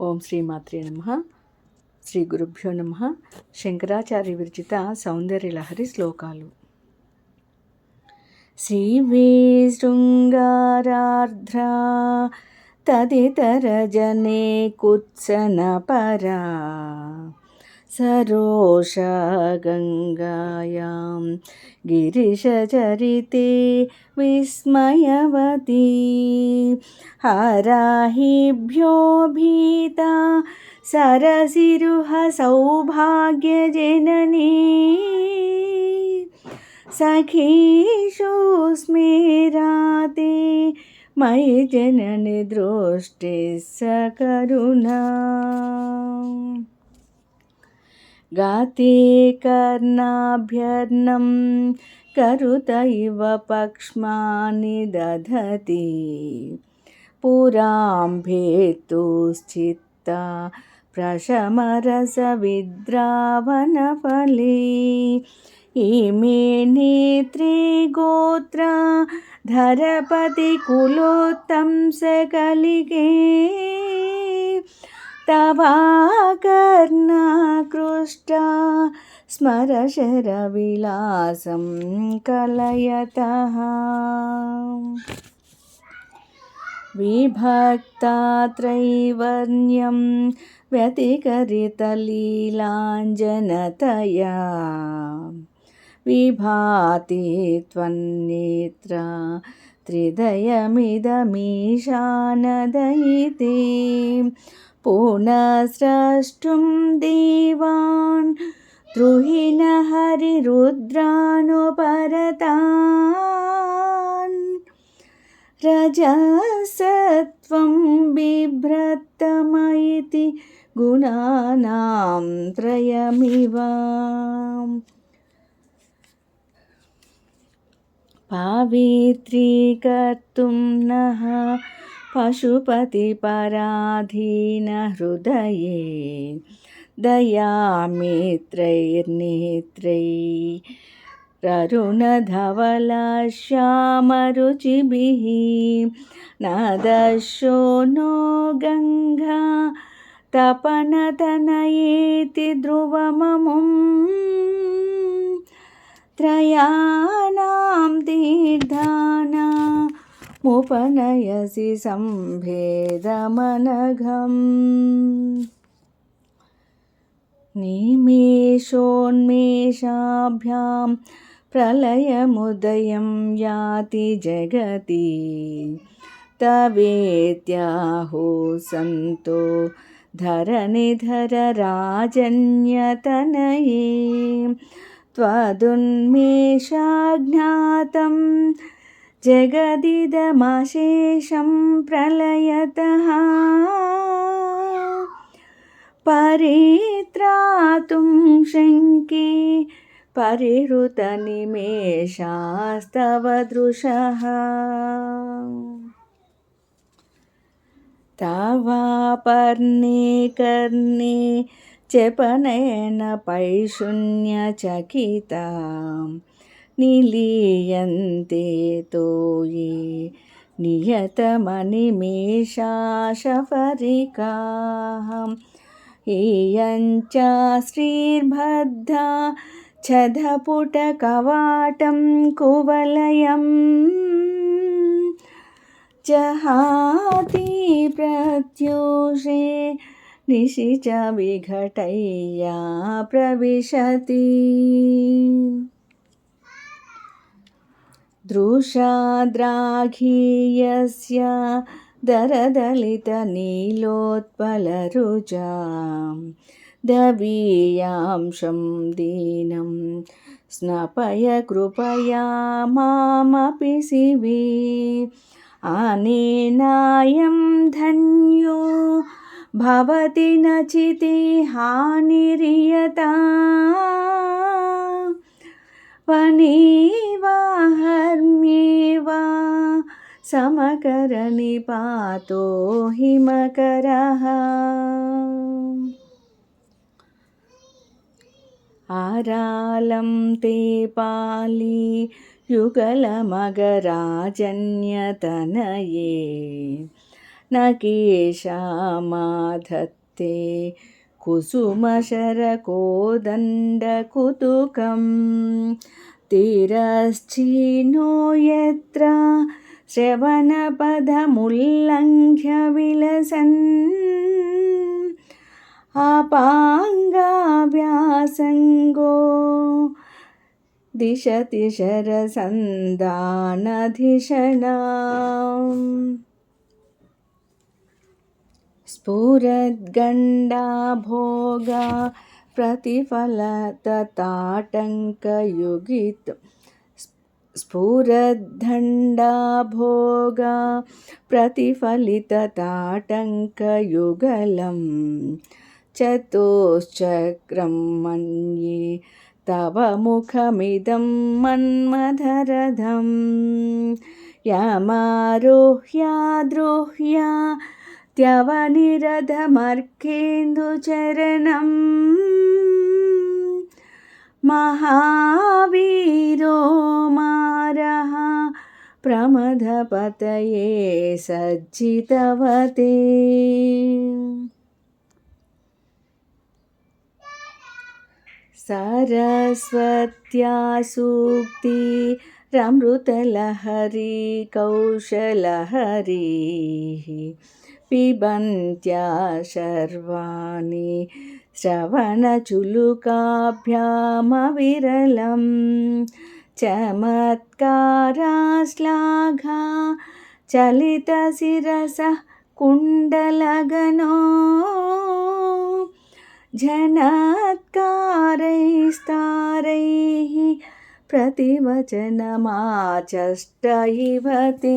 ఓం శ్రీ మాత్రి నమ. శ్రీ గురుభ్యో నమ. శంకరాచార్య విరచిత సౌందర్యలహరి శ్లోకాలు. శ్రీవే శృంగారార్ధ్రా తదితరజనే కుత్సన పరా सरोषगङ्गायां गिरिशचरिते विस्मयवती हराहिभ्यो भीता सरसिरुहसौभाग्यजननी सखीषु स्मेराते मयि जननि दृष्टिः सकरुणा गाते कर्णाभ्यर्नं करुत इव पक्ष्मानि दधति। पुराम्भेतुश्चित्ता प्रशमरसविद्रावनफले। इमे नेत्रे गोत्रा धरपतिकुलोत्तंसकलिके तवाकर्णाकृष्टा स्मरशरविलासं कलयतः। विभक्तात्रैवर्ण्यं व्यतिकरितलीलाञ्जनतया। विभाति त्वन्नेत्रा त्रिदयमिदमीशानदयिते। पुनस्रष्टुं देवान् द्रुहिण हरिरुद्रानुपरतान्। रजसत्वं बिभ्रतमयिति गुणानां त्रयमिव। पावित्रीकर्तुं नः पशुपतिपराधीनहृदये दयामित्रैर्नेत्रैररुणधवलश्यामरुचिभिः न दशो नो गङ्गा तपनतनयेति ध्रुवममुं त्रयाणां तीर्धाना मुपनयसि सम्भेदमनघम् निमेषोन्मेषाभ्यां प्रलयमुदयं याति जगति। तवेत्याहो सन्तो धरनिधरराजन्यतनये त्वदुन्मेषाज्ञातं जगदिदमशेषं प्रलयतः परित्रातुं शङ्के परिहृतनिमेषास्तव दृशः तवापर्णे कर्णे चपनयन पैशून्यचकिताम् ನಿಲೀಯಂತೆ ತೋಯಿ तो नियतमनिमेषाशफरिका हेयञ्च श्रीर्भद्रा छधपुटकवाटं कुवलयम्। जहाति प्रत्यूषे निशिच विघटय्या प्रविशति। दृशाद्राघीयस्य दरदलितनीलोत्पलरुजां दवीयांशं दीनं स्नपय कृपया मामपि शिवे। अनेनायं धन्यो भवति नचिते हानिर्यता। वनेवाहर्म्येव समकरनिपातो हिमकरः। आरालं ते पाली युगलमगराजन्यतनये। न केशामाधत्ते कुसुमशरकोदण्डकुतुकं तिरश्चीनो यत्र श्रवणपदमुल्लङ्घ्य विलसन् अपाङ्गाव्यासङ्गो दिशति शरसन्दानधिषणा स्फुरद्गण्डाभोगा प्रतिफलतताटङ्कयुगित् स्फुरद्धण्डाभोगा प्रतिफलितताटङ्कयुगलं चतुश्चक्रं मन्ये तव मुखमिदं मन्मथरथं यमारोह्याद्रोह्या त्यवनिरधमर्केन्दुचरणम् महावीरो मारः प्रमथपतये सज्जितवते। सरस्वत्या सूक्ति रमृतलहरी कौशलहरीः पिबन्त्या शर्वाणि श्रवणचुलुकाभ्यामविरलं चमत्काराश्लाघा चलितशिरसः कुण्डलगनो जनत्कारैस्तारैः प्रतिवचनमाचष्ट इव ते